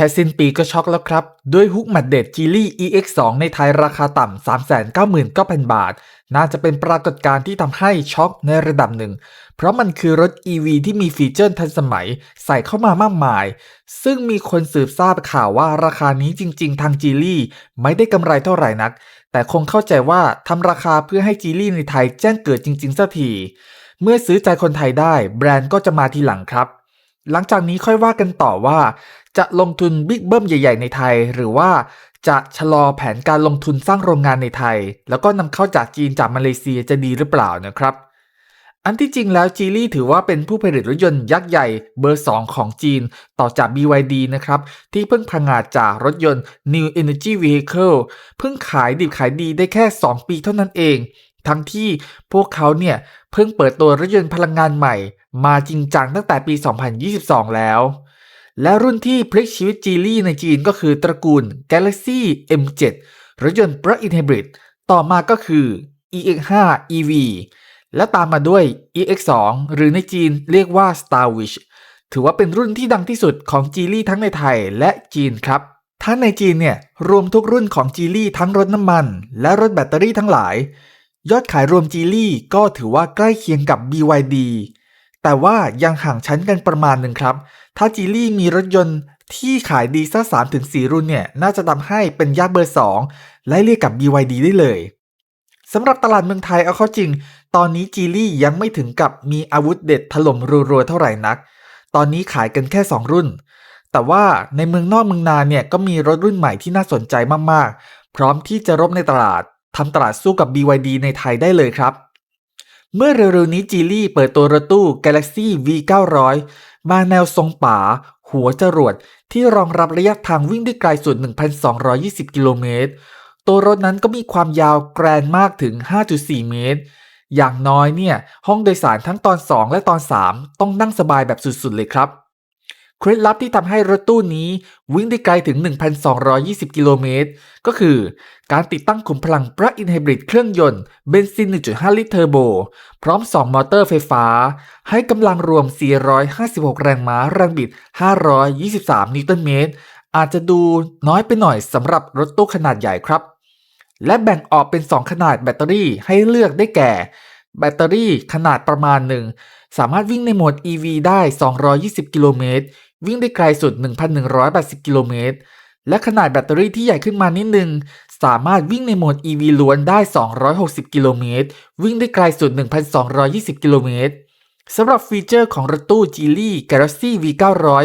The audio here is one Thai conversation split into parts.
ค่สิ้นปีก็ช็อกแล้วครับ ด้วยฮุกแมดเด็ดจีลี่ EX2 ในไทยราคาต่ำ 399,000 บาท น่าจะเป็นปรากฏการณ์ที่ทำให้ช็อกในระดับหนึ่ง เพราะมันคือรถ EV ที่มีฟีเจอร์ทันสมัยใส่เข้ามามากมาย ซึ่งมีคนสืบทราบข่าวว่าราคานี้จริง ๆ ทางจีลี่ไม่ได้กำไรเท่าไหร่นัก แต่คงเข้าใจว่าทำราคาเพื่อให้จีลี่ในไทยแจ้งเกิดจริงๆสักที เมื่อซื้อใจคนไทยได้ แบรนด์ก็จะมาทีหลังครับหลังจากนี้ค่อยว่ากันต่อว่า จะลงทุนบิ๊กเบิ้มใหญ่ ๆ ในไทย หรือว่าจะชะลอแผนการลงทุนสร้างโรงงานในไทย แล้วก็นำเข้าจากจีนจากมาเลเซียจะดีหรือเปล่านะครับ อันที่จริงแล้วจีลี่ถือว่าเป็นผู้ผลิตรถยนต์ยักษ์ใหญ่เบอร์ 2 ของจีน ต่อจาก BYD นะครับ ที่เพิ่งพังงาดจากรถยนต์ New Energy Vehicle เพิ่งขายดิบขายดีได้แค่ 2 ปีเท่านั้นเอง ทั้งที่พวกเขาเนี่ยเพิ่งเปิดตัวรถยนต์พลังงานใหม่ มาจริงจังตั้งแต่ปี 2022 แล้ว และรุ่นที่พลิกชีวิตจีลี่ในจีนก็คือตระกูล Galaxy M7 รถยนต์ Plug-in Hybrid ต่อมาก็คือ EX5 EV และตามมาด้วย EX2 หรือในจีนเรียกว่า Starwish ถือว่าเป็นรุ่นที่ดังที่สุดของจีลี่ทั้งในไทยและจีนครับ ทั้งในจีนเนี่ย รวมทุกรุ่นของจีลี่ทั้งรถน้ำมัน และรถแบตเตอรี่ทั้งหลาย ยอดขายรวมจีลี่ก็ถือว่าใกล้เคียงกับ BYD แต่ว่ายังห่างชั้นกันประมาณหนึ่งครับ ถ้าจีลี่มีรถยนต์ที่ขายดีสัก3ถึง4รุ่นเนี่ย น่าจะทำให้เป็นยักษ์เบอร์ 2 ไล่เรียกกับ BYD ได้เลยสำหรับตลาดเมืองไทยเอาเข้าจริง ตอนนี้จีลี่ยังไม่ถึงกับมีอาวุธเด็ดถล่มรัวๆเท่าไหร่นัก ตอนนี้ขายกันแค่ 2 รุ่น แต่ว่าในเมืองนอกเมืองนาเนี่ยก็มีรถรุ่นใหม่ที่น่าสนใจมากๆ พร้อมที่จะรบในตลาดทำตลาดสู้กับ BYD ในไทยได้เลยครับ เมื่อเร็วๆนี้จีลี่เปิดตัวรถตู้ Galaxy V900 มาแนวทรงป่า หัวจรวด ที่รองรับระยะทางวิ่งได้ไกลสุด 1,220 กิโลเมตร ตัวรถนั้นก็มีความยาวแกรนมากถึง 5.4 เมตร อย่างน้อยเนี่ย ห้องโดยสารทั้งตอน 2 และตอน 3 ต้องนั่งสบายแบบสุดๆเลยครับ เคล็ดลับที่ทำให้รถตู้นี้วิ่งได้ไกลถึง 1,220 กิโลเมตร ก็คือการติดตั้งขุมพลัง Plug-in Hybrid เครื่องยนต์เบนซิน 1.5 ลิตรเทอร์โบ พร้อม 2 มอเตอร์ไฟฟ้า ให้กำลังรวม 456 แรงม้าแรงบิด 523 นิวตันเมตร อาจจะดูน้อยไปหน่อยสำหรับรถตู้ขนาดใหญ่ครับ และแบ่งออกเป็น 2 ขนาดแบตเตอรี่ให้เลือกได้แก่ แบตเตอรี่ขนาดประมาณหนึ่งสามารถวิ่งในโหมด EV ได้ 220 กิโลเมตร วิ่งได้ไกลสุด 1,180 กิโลเมตร และขนาดแบตเตอรี่ที่ใหญ่ขึ้นมานิดนึง สามารถวิ่งในโหมด EV ล้วนได้ 260 กิโลเมตร วิ่งได้ไกลสุด 1,220 กิโลเมตรสำหรับฟีเจอร์ของรถตู้ Geely Galaxy V900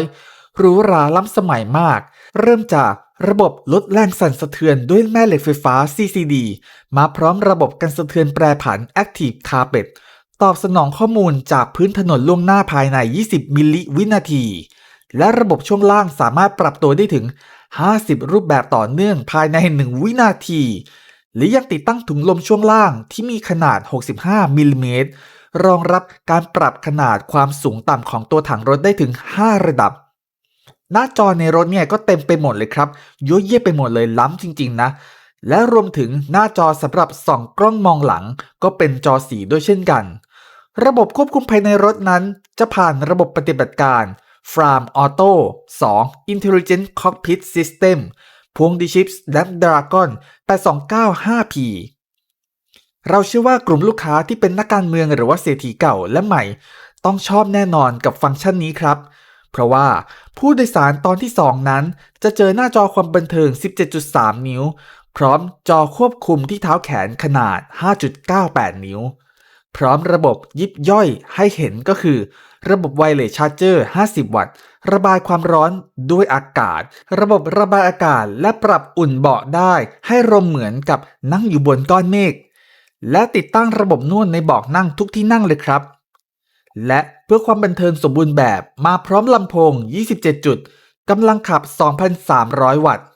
หรูหราล้ำสมัยมาก เริ่มจากระบบลดแรงสั่นสะเทือนด้วยแม่เหล็กไฟฟ้า CCD มาพร้อมระบบกันสะเทือนแปรผัน Active Carpet ตอบสนองข้อมูลจากพื้นถนนล่วงหน้าภายใน 20 มิลลิวินาที และระบบช่วงล่างสามารถปรับตัวได้ถึง 50 รูปแบบต่อเนื่องภายใน 1 วินาทีหรือยังติดตั้งถุงลมช่วงล่างที่มีขนาด 65มิลลิเมตรรองรับการปรับขนาดความสูงต่ำของตัวถังรถได้ถึง 5 ระดับ หน้าจอในรถเนี่ยก็เต็มไปหมดเลยครับยั่วเยี่ยไปหมดเลยล้ำจริง ๆ นะ และรวมถึงหน้าจอสำหรับส่องกล้องมองหลัง ก็เป็นจอสีด้วยเช่นกัน ระบบควบคุมภายในรถนั้น จะผ่านระบบปฏิบัติการ Farm Auto 2 Intelligent Cockpit System พวงดีชิป Snapdragon 8295P เราเชื่อว่ากลุ่มลูกค้าที่เป็นนักการเมืองหรือว่าเศรษฐีเก่าและใหม่ ต้องชอบแน่นอนกับฟังก์ชันนี้ครับ เพราะว่าผู้โดยสารตอนที่ 2 นั้น จะเจอหน้าจอความบันเทิง 17.3 นิ้ว พร้อมจอควบคุมที่เท้าแขนขนาด 5.98 นิ้ว พร้อมระบบยิบย่อยให้เห็นก็คือ ระบบไวเลสชาร์เจอร์ 50 วัตต์ ระบายความร้อนด้วยอากาศ ระบบระบายอากาศและปรับอุ่นเบาะได้ ให้รมเหมือนกับนั่งอยู่บนก้อนเมฆ และติดตั้งระบบนวดในเบาะนั่งทุกที่นั่งเลยครับ และเพื่อความบันเทิงสมบูรณ์แบบมาพร้อมลำโพง 27 จุดกำลังขับ 2,300 วัตต์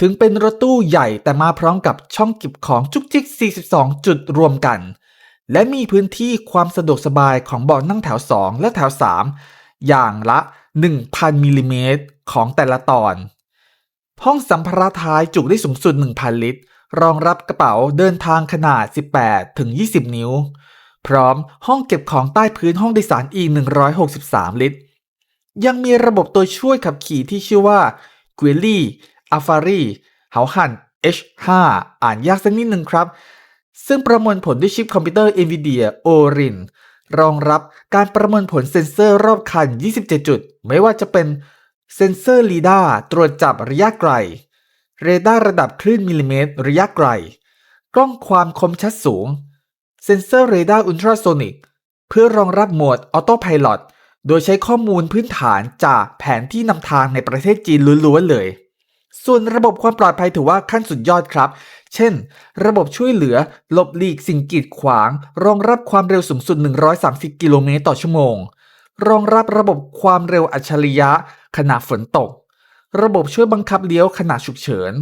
ถึงเป็นรถตู้ใหญ่แต่มาพร้อมกับช่องเก็บของจุกจิก 42 จุดรวมกัน และมีพื้นที่ความสะดวกสบายของเบาะนั่งแถว 2 และแถว 3 อย่างละ 1,000มิลลิเมตรของแต่ละตอน ห้องสัมภาระท้ายจุได้สูงสุด 1,000 ลิตร รองรับกระเป๋าเดินทางขนาด 18 ถึง 20 นิ้ว พร้อมห้องเก็บของใต้พื้นห้องโดยสารอีก 163 ลิตร ยังมีระบบตัวช่วยขับขี่ที่ชื่อว่า g u i l y Afari เหาหัน H5 อ่านยากสักนิดหนึ่งครับ ซึ่งประมวลผลด้วยชิปคอมพิวเตอร์ NVIDIA Orin รองรับการประมวลผลเซ็นเซอร์รอบคัน 27 จุด ไม่ว่าจะเป็นเซ็นเซอร์ลีดาตรวจจับระยะไกล เรดาร์ระดับคลื่นมิลลิเมตร ระยะไกล กล้องความคมชัดสูง เซ็นเซอร์เรดาร์อุลตราโซนิก เพื่อรองรับโหมดออโต้พ l o t โดยใช้ข้อมูลพื้นฐานจากแผนที่นำทางในประเทศจีนล้วนๆเลย ส่วนระบบความปลอดภัยถือว่าขั้นสุดยอดครับ เช่น ระบบช่วยเหลือหลบหลีกสิ่งกีดขวาง รองรับความเร็วสูงสุด 130 กิโลเมตรต่อชั่วโมง รองรับระบบความเร็วอัจฉริยะ ขณะฝนตก ระบบช่วยบังคับเลี้ยวขณะฉุกเฉิน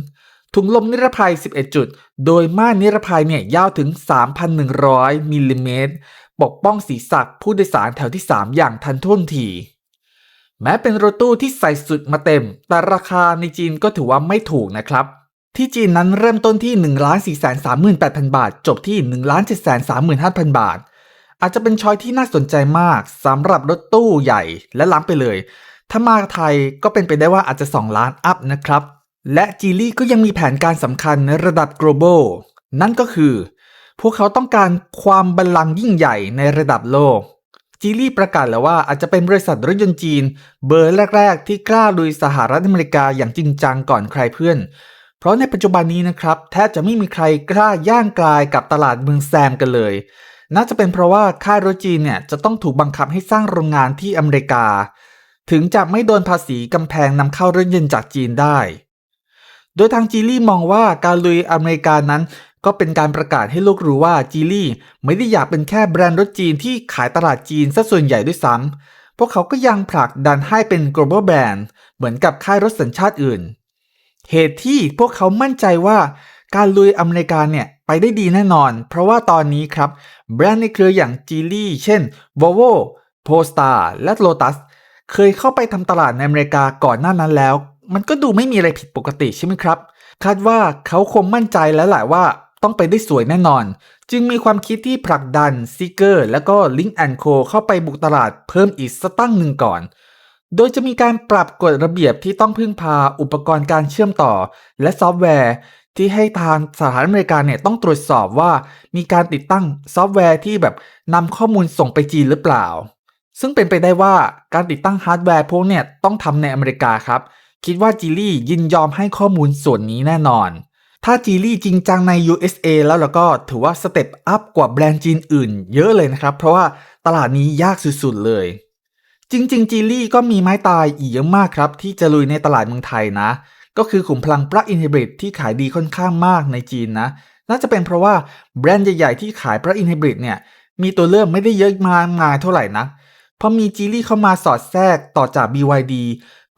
ถุงลมนิรภัย 11 จุด โดยม่านนิรภัยเนี่ยยาวถึง 3,100 มิลลิเมตร ปกป้องศีรษะผู้โดยสารแถวที่ 3 อย่างทันท่วงทีแม้เป็นรถตู้ที่ใส่สุดมาเต็ม แต่ราคาในจีนก็ถือว่าไม่ถูกนะครับ ที่จีนนั้นเริ่มต้นที่ 1 4 3 8 0 0 0 บาท จบที่ 1 7 3 5 0 0 0 บาท อาจจะเป็นช้อยที่น่าสนใจมากสำหรับรถตู้ใหญ่และล้ำไปเลย ถ้ามาไทยก็เป็นไปได้ว่าอาจจะ 2 ล้านอัพนะครับ และจีลี่ก็ยังมีแผนการสำคัญในระดับ global นั่นก็คือ พวกเขาต้องการความบัลลังก์ยิ่งใหญ่ในระดับโลกจีลี่ประกาศแล้วว่าอาจจะเป็นบริษัทรถยนต์จีน เบอร์แรก ๆ ที่กล้าลุยสหรัฐอเมริกาอย่างจริงจังก่อนใครเพื่อน เพราะในปัจจุบันนี้นะครับแทบจะไม่มีใครกล้าย่างกลายกับตลาดเมืองแซมกันเลย น่าจะเป็นเพราะว่าค่ายรถจีนเนี่ยจะต้องถูกบังคับให้สร้างโรงงานที่อเมริกา ถึงจะไม่โดนภาษีกำแพงนำเข้ารถยนต์จากจีนได้ โดยทางจีลี่มองว่าการลุยอเมริกานั้นก็เป็นการประกาศให้โลกรู้ว่าจีลี่ไม่ได้อยากเป็นแค่แบรนด์รถจีนที่ขายตลาดจีนซะส่วนใหญ่ด้วยซ้ำพวกเขาก็ยังผลักดันให้เป็น global brand เหมือนกับค่ายรถสัญชาติอื่น เหตุที่พวกเขามั่นใจว่าการลุยอเมริกาเนี่ยไปได้ดีแน่นอน เพราะว่าตอนนี้ครับ แบรนด์ในเครืออย่างจีลี่เช่น Volvo Polestar และ Lotus เคยเข้าไปทำตลาดในอเมริกาก่อนหน้านั้นแล้ว มันก็ดูไม่มีอะไรผิดปกติใช่ไหมครับ คาดว่าเขาคงมั่นใจแล้วแหละว่าต้องไปได้สวยแน่นอน จึงมีความคิดที่ผลักดันซิเกอร์และก็ Link Co เข้าไปบุกตลาดเพิ่มอีกสตั้งหนึ่งก่อน โดยจะมีการปรับกฎระเบียบที่ต้องพึ่งพาอุปกรณ์การเชื่อมต่อ และซอฟต์แวร์ ที่ให้ทางสหรัฐอเมริกาเนี่ยต้องตรวจสอบว่ามีการติดตั้งซอฟต์แวร์ที่แบบนำข้อมูลส่งไปจีนหรือเปล่า ซึ่งเป็นไปได้ว่าการติดตั้งฮาร์ดแวร์พวกเนี่ยต้องทำในอเมริกาครับ คิดว่าจีลี่ยินยอมให้ข้อมูลส่วนนี้แน่นอน ถ้าจีลี่จริงจังใน USA แล้วแล้วก็ถือว่าสเต็ปอัพกว่าแบรนด์จีนอื่น เยอะเลยนะครับ เพราะว่าตลาดนี้ยากสุดๆเลย จริงๆ จีลี่ก็มีไม้ตายอีกเยอะมากครับ ที่จะลุยในตลาดเมืองไทยนะ ก็คือขุมพลังปลั๊กอินฮิบริดที่ขายดีค่อนข้างมากในจีนนะ น่าจะเป็นเพราะว่าแบรนด์ใหญ่ๆ ที่ขายปลั๊กอินฮิบริดเนี่ยมีตัวเลือกไม่ได้เยอะมากมายเท่าไหร่นะพอมีจีลี่เข้ามาสอดแทรกต่อจาก BYD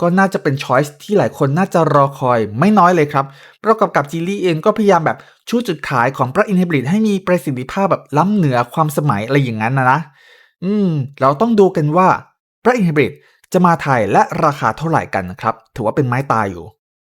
ก็น่าจะเป็นช้อยส์ที่หลายคนน่าจะรอคอยไม่น้อยเลยครับ ประกอบกับจีลี่เองก็พยายามแบบชูจุดขายของปลั๊กอินฮิบริดให้มีประสิทธิภาพแบบล้ำเหนือความสมัยอะไรอย่างนั้นนะนะ อืม เราต้องดูกันว่า ปลั๊กอินฮิบริดจะมาไทยและราคาเท่าไหร่กันนะครับ ถือว่าเป็นไม้ตายอยู่